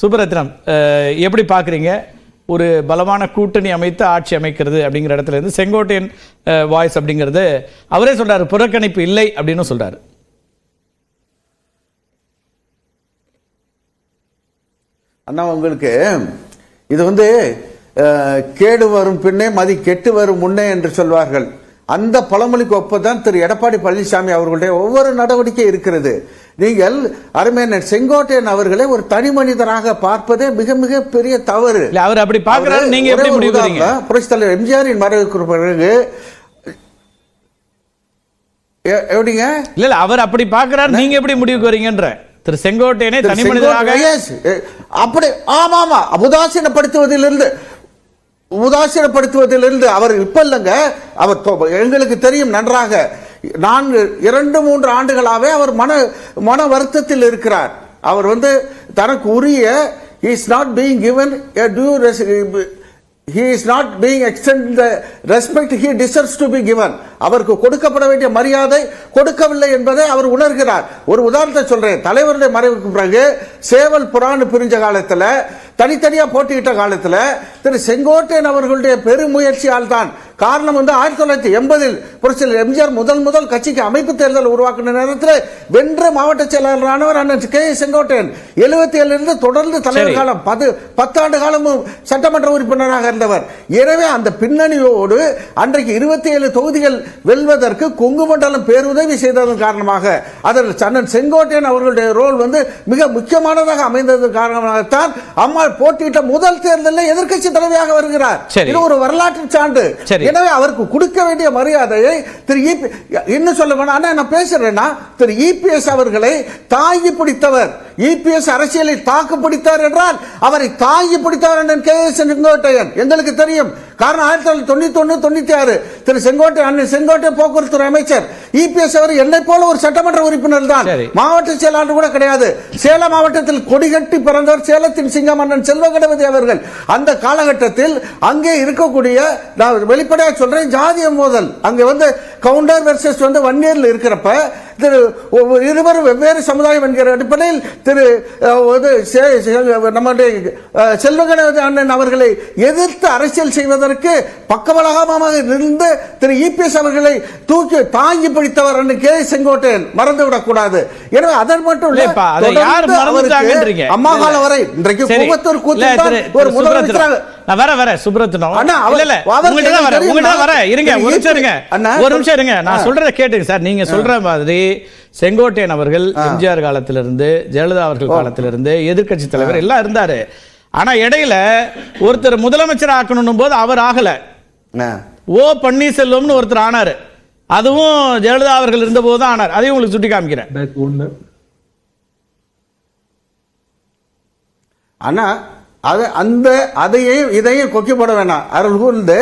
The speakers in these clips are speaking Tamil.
சுபரத்னம் எப்படி பார்க்குறீங்க? ஒரு பலமான கூட்டணி அமைத்து ஆட்சி அமைக்கிறது அப்படிங்கிற இடத்துல இருந்து செங்கோட்டையன் வாய்ஸ் அப்படிங்கிறது அவரே சொல்றாரு புறக்கணிப்பு இல்லை அப்படின்னு சொல்றாரு. அண்ணா உங்களுக்கு இது வந்து கேடு வரும் பின்னே மதி கெட்டு வரும் முன்னே என்று சொல்வார்கள். அந்த பழமொழிக்கு ஒப்பதான் திரு எடப்பாடி பழனிசாமி அவர்களுடைய ஒவ்வொரு நடவடிக்கை இருக்கிறது. நீங்கள் அருமையண்ணன் செங்கோட்டையன் அவர்களை ஒரு தனி மனிதராக பார்ப்பதே மிக மிக பெரிய தவறு. இல்ல அவர் அப்படி பார்க்கறாரு. நீங்க எப்படி முடிவு புரட்சித் தலைவர் எம்ஜிஆரின் மறைவுக்கு பிறகு எப்படிங்க? இல்ல இல்ல அவர் அப்படி பார்க்கறாரு. நீங்க எப்படி முடிவுக்கு வரீங்கன்ற திரு செங்கோட்டையனை தனி மனிதராக அப்படி ஆமா ஆமா உதாசீனப்படுத்துவதிலிருந்து உதாசீனப்படுத்துவதிலிருந்து அவர் இப்ப இல்லைங்க. அவர் எங்களுக்கு தெரியும் நன்றாக. நான்கு இரண்டு மூன்று ஆண்டுகளாகவே அவர் மன மன வருத்தத்தில் இருக்கிறார். அவர் வந்து தனக்கு உரிய is not being given due he is not being extended the respect he deserves to be given அவருக்கு கொடுக்கப்பட வேண்டிய மரியாதை கொடுக்கவில்லை என்பதை அவர் உணர்கிறார். ஒரு உதாரணத்தை சொல்றேன். தலைவருடைய மறைவுக்கு பிறகு சேவல் புறான்னு பிரிஞ்ச காலத்துல தனித்தனியா போட்டியிட்ட காலத்துல திரு செங்கோட்டையன் அவர்களுடைய பெருமுயற்சியால் தான் காரணம் வந்து ஆயிரத்தி தொள்ளாயிரத்தி எண்பதில் புரட்சியில் எம்ஜிஆர் முதல் முதல் கட்சிக்கு அமைப்பு தேர்தல் உருவாக்கின நேரத்தில் வென்ற மாவட்ட செயலாளரானவர் அண்ணன் கே செங்கோட்டையன். எழுபத்தி ஏழுல இருந்து தொடர்ந்து தலைவர். காலம் பத்து பத்தாண்டு காலமும் சட்டமன்ற உறுப்பினராக இருந்தவர். எனவே அந்த பின்னணியோடு அன்றைக்கு இருபத்தி ஏழு தொகுதிகள் வெல்வதற்கு கொங்கு மண்டலம் பேருதவி செய்ததன் காரணமாக அதில் அண்ணன் செங்கோட்டையன் அவர்களுடைய ரோல் வந்து மிக முக்கியமானதாக அமைந்ததன் காரணமாகத்தான் அம்மா போட்டியிட்ட முதல் தேர்தலில் எதிர்க்கட்சி தலைவியாக வருகிறார். இது ஒரு வரலாற்று சான்று. எனவே அவருக்கு கொடுக்க வேண்டிய மரியாதையை திரு இபி இன்னும் சொல்ல அண்ணா, நான் பேசுறேன்னா திரு இபிஎஸ் அவர்களை தாங்கி பிடித்தவர் இபிஎஸ் அரசியலை தாக்கு பிடித்தார் என்றால் அவரை தாங்கி பிடித்தவர் அண்ணன் கே எஸ் செங்கோட்டையன். எங்களுக்கு தெரியும். காரணம் ஆயிரத்தி தொள்ளாயிரத்தி தொண்ணூத்தி ஒண்ணு தொண்ணூத்தி ஆறு திரு செங்கோட்டை அண்ணன் செங்கோட்டை போக்குவரத்து துறை அமைச்சர். இபிஎஸ் அவர் என்னை போல ஒரு சட்டமன்ற உறுப்பினர் தான். மாவட்ட செயலாளர் கூட கிடையாது. சேலம் மாவட்டத்தில் கொடிகட்டி பிறந்தவர் சேலத்தின் சிங்கம் அண்ணன் செல்வ கணபதி அவர்கள். அந்த காலகட்டத்தில் அங்கே இருக்கக்கூடிய நான் வெளிப்படையாக சொல்றேன் ஜாதிய மோதல். அங்கே வந்து கவுண்டர் வெர்சஸ் வந்து வன்னியர்ல இருக்கிறப்ப திரு ஒவ்வொரு இருவரும் வெவ்வேறு சமுதாயம் என்கிற அடிப்படையில் திரு நம்முடைய அஹ், செல்வ கணபதி அண்ணன் அவர்களை எதிர்த்து அரசியல் செய்வதற்கு பக்கபலகமாக இருந்து திரு இபிஎஸ் அவர்களை தூக்கி தாங்கி பிடித்தவர் அண்ணன் கே செங்கோட்டையன் மறந்து விடக்கூடாது எனவே அதன் மட்டும் இல்ல, அம்மா காலம். வரை இன்றைக்கு. கூவத்தூர் கூத்து ஒரு முதலமைச்சராக. நான் வர வர அவர்- இல்ல உங்கள்ட்ட தான் வர தெரியுமா? உங்கள்ட்ட தான் வர இருங்க ஒரு நிமிஷம் இருங்க. அண்ணா, ஒரு நிமிஷம் இருங்க. நான். சொல்றத கேட்டுங்க சார். நீங்க சொல்ற மாதிரி செங்கோட்டையன் அவர்கள் எம்ஜிஆர் காலத்திலிருந்து ஜெயலலிதா அவர்கள் காலத்திலிருந்து எதிர்க்கட்சி தலைவர் எல்லாம் இருந்தாரு. ஆனா இடையில ஒருத்தர் முதலமைச்சர் ஆக்கணும் போது அவர் ஆகல. ஓ பன்னீர்செல்வம்னு ஒருத்தர் ஆனாரு. அதுவும் ஜெயலலிதா அவர்கள் இருந்த போது தான் ஆனார். அதையும் உங்களுக்கு சுட்டி காமிக்கிறேன். அண்ணா அது அந்த அதையும் இதையும் கொக்கி போட வேண்டாம். அருள் கூர்ந்து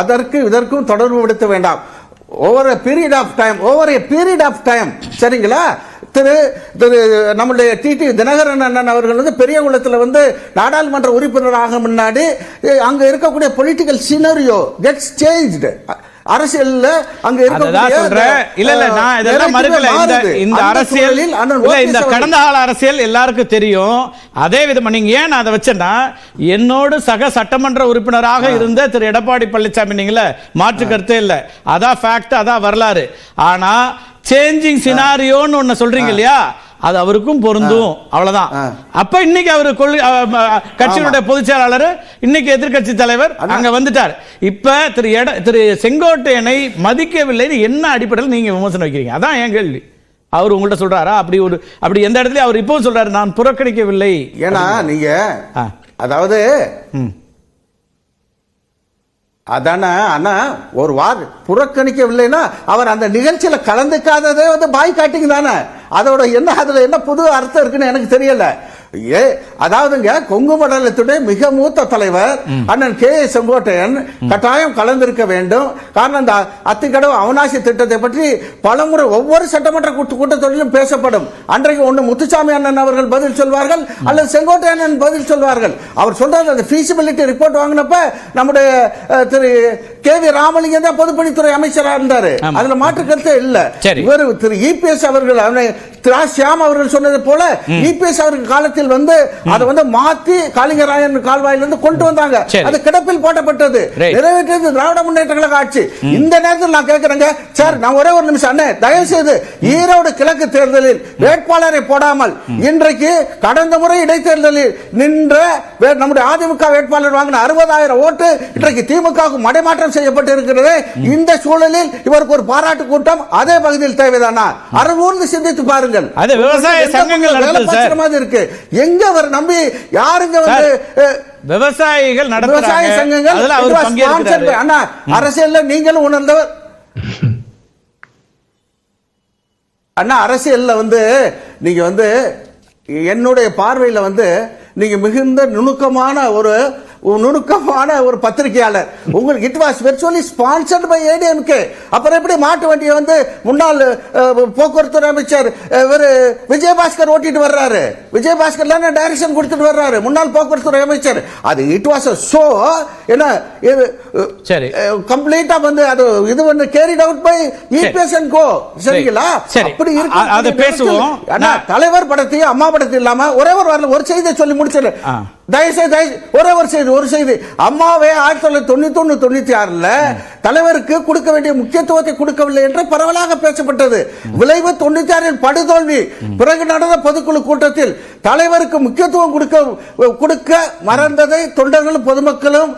அதற்கு இதற்கும் தொடர்பு படுத்த வேண்டாம். Over period of time over a period of time சரிங்களா? திரு திரு நம்முடைய டிடி தினகரன் அண்ணன் அவர்கள் வந்து பெரியகுளத்தில் வந்து நாடாளுமன்ற உறுப்பினராக முன்னாடி அங்கே இருக்கக்கூடிய பொலிட்டிக்கல் சினரியோ கெட்ஸ் சேஞ்ச்டு அரசியல்ல அங்க இருக்கக்கூடிய சொல்றேன். இல்ல இல்ல நான் இதெல்லாம் மறுக்கல. இந்த. இந்த அரசியல் இல்ல இந்த கடந்த கால அரசியல் எல்லாருக்கும் தெரியும். அதே விதமா நீங்க ஏன் நான் அதை வச்சேன்னா என்னோடு சக சட்டமன்ற உறுப்பினராக இருந்த திரு எடப்பாடி பழனிசாமி நீங்கள மாற்று கருத்தே இல்ல. அதான் ஃபேக்ட் அதான் வரலாறு. ஆனா சேஞ்சிங் சினாரியோன்னு ஒண்ணு சொல்றீங்க இல்லையா? அது அவருக்கும் பொருந்தும். அவ்வளவுதான். அப்ப இன்னைக்கு அவர் கொள்கை கட்சியினுடைய பொதுச் செயலாளர் இன்னைக்கு எதிர்க்கட்சி தலைவர் அங்க வந்துட்டார். இப்ப திரு எட திரு செங்கோட்டையனை மதிக்கவில்லைன்னு என்ன அடிப்படையில் நீங்க விமர்சனம் வைக்கிறீங்க? அதான் என் கேள்வி. அவர் உங்கள்ட்ட சொல்றாரா? அப்படி ஒரு அப்படி எந்த இடத்துலயும் அவர் இப்பவும் சொல்றாரு நான் புறக்கணிக்கவில்லை. ஏன்னா நீங்க. அதாவது. அதானே அண்ணா ஒரு வார் புறக்கணிக்கவில்லைன்னா அவர் அந்த நிகழ்ச்சியில கலந்துக்காததே வந்து பாய் காட்டிங் தானே அதோட என்ன அதுல என்ன புது அர்த்தம் இருக்குன்னு எனக்கு தெரியல. ஏ அதாவதுங்க கொங்கு மண்டலத்துடைய மிக மூத்த தலைவர் அண்ணன் கே செங்கோட்டையன் கட்டாயம் கலந்திருக்க வேண்டும். காரணம் இந்த அத்திக்கடவு அவனாசி திட்டத்தை பற்றி பலமுறை ஒவ்வொரு சட்டமன்ற கூட்ட- கூட்டத்தொடரிலும் பேசப்படும். அன்றைக்கு ஒன்று முத்துசாமி அண்ணன் அவர்கள் பதில் சொல்வார்கள் அல்லது செங்கோட்டை அண்ணன் பதில் சொல்வார்கள். அவர் சொல்றது அந்த feasibility ரிப்போர்ட் வாங்கினப்ப நம்முடைய திரு கே வி ராமலிங்கம் தான் பொதுப்பணித்துறை அமைச்சரா இருந்தாரு. அதுல மாற்று கருத்தே இல்ல. இவர் திரு இபிஎஸ் அவர்கள் திரு. சியாம் அவர்கள் சொன்னது போல இபிஎஸ் அவர்கள் காலத்தில் வந்து அதை வந்து மாத்தி காளிங்கராயன் கால்வாயிலிருந்து கொண்டு வந்தாங்க. அது கிடப்பில் போட்டப்பட்டது Right. நிறைவேற்றியது திராவிட முன்னேற்ற கழக ஆட்சி இந்த நேரத்தில் நான் கேட்கிறேங்க சார் நான் ஒரே ஒரு நிமிஷம் அண்ணே தயவு செய்து ஈரோடு கிழக்கு தேர்தலில் வேட்பாளரை போடாமல் இன்றைக்கு கடந்த முறை இடைத்தேர்தலில் நின்ற நம்முடைய அதிமுக வேட்பாளர் வாங்கின அறுபதாயிரம் ஓட்டு இன்றைக்கு திமுகவுக்கு மடைமாற்றம் செய்யப்பட்டு இருக்கிறது இந்த சூழலில் இவருக்கு ஒரு பாராட்டு கூட்டம் அதே பகுதியில் தேவைதானா? அறுநூறு சிந்தித்து பாருங்கள். அது விவசாய சங்கங்கள். மாதிரி இருக்கு. எங்க அவர் நம்பி யாருங்க வந்து விவசாயிகள் விவசாய சங்கங்கள் அண்ணா அரசியல்ல நீங்களும் உணர்ந்தவர். அண்ணா அரசியல்ல வந்து நீங்க வந்து என்னுடைய பார்வையில வந்து நீங்க மிகுந்த நுணுக்கமான ஒரு நுணுக்கமான ஒரு பத்திரிகையாளர். உங்களுக்கு it was virtually sponsored by ADMK அப்புறம் எப்படி மாட்டு வண்டியை வந்து முன்னாள் போக்குவரத்து அமைச்சர் இவரு விஜயபாஸ்கர் ஓட்டிட்டு வர்றாரு. விஜயபாஸ்கர் தானே டைரக்ஷன் கொடுத்துட்டு வர்றாரு. முன்னாள் போக்குவரத்து அமைச்சர். அது இட் வாஸ் ஷோ என்ன இது சரி. கம்ப்ளீட்டா வந்து அது இது வந்து carried out by EPS and co சரிங்களா? சரி. அப்படி இருக்கு அதை பேசுவோம். தலைவர் படத்தையும் அம்மா படத்தையும் இல்லாம ஒரே ஒரு வரல ஒரு செய்தியை சொல்லி முடிச்சிடு ஆ. தயவுசெய்து தயவு ஒரே ஒரு செய்தி ஒரு செய்தி. அம்மாவே ஆயிரத்தி தொள்ளாயிரத்தி தொண்ணூத்தி ஒன்று தொண்ணூத்தி ஆறுல தலைவருக்கு கொடுக்க வேண்டிய முக்கியத்துவத்தை கொடுக்கவில்லை என்று பரவலாக பேசப்பட்டது. விளைவு தொண்ணூத்தி ஆறில் படுதோல்வி. பிறகு நடந்த பொதுக்குழு கூட்டத்தில் தலைவருக்கு முக்கியத்துவம் கொடுக்க கொடுக்க மறந்ததை தொண்டர்களும் பொதுமக்களும்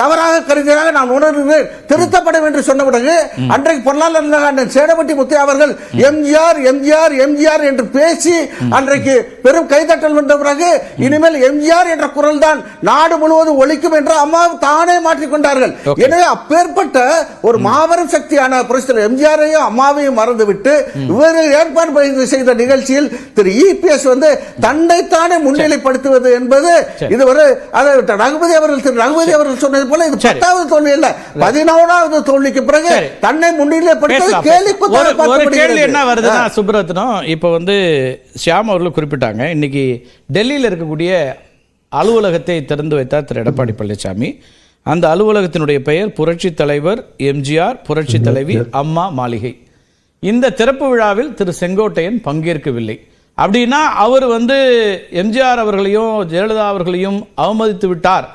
தவறாக கருதியாக நான் உணர்கிறேன் திருத்தப்படும் என்று சொன்ன பிறகு அன்றைக்கு பொருளாளர் சேடபட்டி முத்தையா அவர்கள் எம்ஜிஆர் எம்ஜிஆர் எம்ஜிஆர் என்று பேசி அன்றைக்கு பெரும் கைதட்டல் வந்த பிறகு இனிமேல் எம்ஜிஆர் என்ற குரல் தான் நாடு முழுவதும் ஒழிக்கும் என்று அம்மா தானே மாற்றிக்கொண்டார்கள். எனவே அப்பேற்பட்ட ஒரு மாபெரும் சக்தியான புரட்சித்தலைவர் எம்ஜிஆரையும் அம்மாவையும் மறந்துவிட்டு இவர் ஏற்பாடு செய்த நிகழ்ச்சியில் திரு இபிஎஸ் வந்து தன்னைத்தானே முன்னிலைப்படுத்துவது என்பது. இது ஒரு ரகுபதி அவர்கள் திரு ரகுபதி அவர்கள் சொன்னது போல இது. பத்தாவது தோல்வி இல்ல பதினோராவது தோல்விக்கு பிறகு. தன்னை ஒரு கேள்வி என்ன. வருதுன்னா சுப்ரத்னம் இப்போ வந்து ஷியாம் அவர்கள் குறிப்பிட்டாங்க. இன்னைக்கு டெல்லியில் இருக்கக்கூடிய அலுவலகத்தை திறந்து வைத்தார் திரு எடப்பாடி பழனிசாமி. அந்த அலுவலகத்தினுடைய பெயர் புரட்சி தலைவர் எம்ஜிஆர் புரட்சி தலைவி அம்மா மாளிகை. இந்த திறப்பு விழாவில் திரு செங்கோட்டையன் பங்கேற்கவில்லை. அப்படின்னா அவர் வந்து எம்ஜிஆர் அவர்களையும் ஜெயலலிதா அவர்களையும் அவமதித்து விட்டார்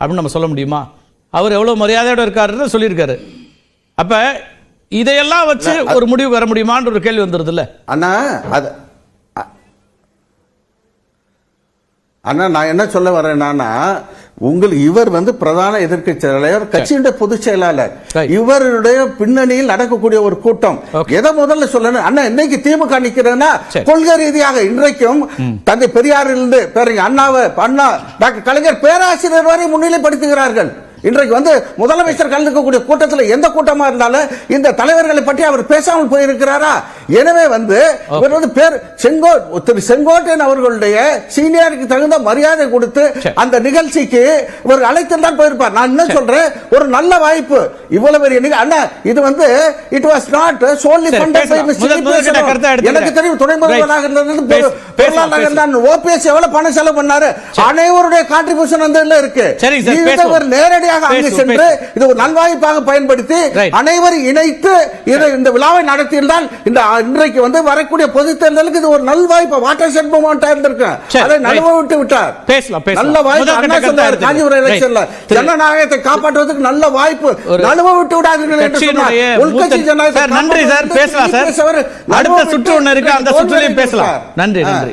அப்படின்னு நம்ம சொல்ல முடியுமா? அவர் எவ்வளவு மரியாதையோட இருக்காருன்னு சொல்லியிருக்காரு. அப்ப இதையெல்லாம் வச்சு ஒரு முடிவு வர முடியுமான்ற ஒரு கேள்வி வந்துருது இல்ல அண்ணா அது அண்ணா நான் என்ன சொல்ல வரேன்னா உங்களுக்கு இவர் வந்து பிரதான எதிர்க்கட்சி தலைவர் கட்சியுடைய பொதுச் செயலாளர். இவருடைய பின்னணியில் நடக்கக்கூடிய ஒரு கூட்டம். எதை முதல்ல சொல்லணும் அண்ணா இன்னைக்கு திமுக நிக்கிறதுன்னா சரி. கொள்கை ரீதியாக இன்றைக்கும் தந்தை பெரியாரிலிருந்து பேரறிஞர் அண்ணாவை அண்ணா டாக்டர் கலைஞர் பேராசிரியர் வரை முன்னிலைப்படுத்துகிறார்கள் இன்றைக்கு வந்து முதலமைச்சர் கலந்துக்கக்கூடிய கூட்டத்தில் எந்த கூட்டமா இருந்தாலும் இந்த தலைவர்களை பற்றி அவர் பேசாமல் போயிருக்கிறாரா? எனவே வந்து இவர் வந்து பேர் செங்கோ திரு செங்கோட்டையன் அவர்களுடைய சீனியருக்கு தகுந்த மரியாதை கொடுத்து. அந்த நிகழ்ச்சிக்கு இவர் அழைத்திருந்தால் போயிருப்பார். நான் என்ன சொல்றேன் ஒரு நல்ல வாய்ப்பு. இவ்வளவு பெரிய அண்ணா இது வந்து இட் வாஸ் நாட் சோன்லி. எனக்கு தெரியும் துணை முதல்வராக. இருந்தது பேச- பேசலாம், பொருளாளர் பேசலாம். தான் ஓபிஎஸ் எவ்வளவு பணம் செலவு பண்ணாரு? அனைவருடைய கான்ட்ரிபியூஷன் இதுல இருக்கு. சரிங்க நேரடியாக அங்கு சென்று. இது ஒரு நல்வாய்ப்பாக பயன்படுத்தி. அனைவரும் இணைத்து இதை இந்த விழாவை நடத்தியிருந்தால் இந்த இன்றைக்கு வந்து வரக்கூடிய பொது தேர்தலுக்கு இது ஒரு நல்வாய்ப்பு வாட்டர் செட் மூமெண்டா இருந்திருக்கு அதை. நழுவ விட்டு விட்டார். நல்ல வாய்ப்பு காஞ்சிபுரம். எலெக்ஷன்ல ஜனநாயகத்தை காப்பாற்றுவதற்கு நல்ல வாய்ப்பு நழுவ விட்டு விடாதீர்கள் என்று சொன்னார் உள்கட்சி சார் நன்றி சார் பேசலாம் சார் அடுத்த சுற்று ஒண்ணு இருக்கு அந்த சுற்றுலையும் பேசலாம். நன்றி. நன்றி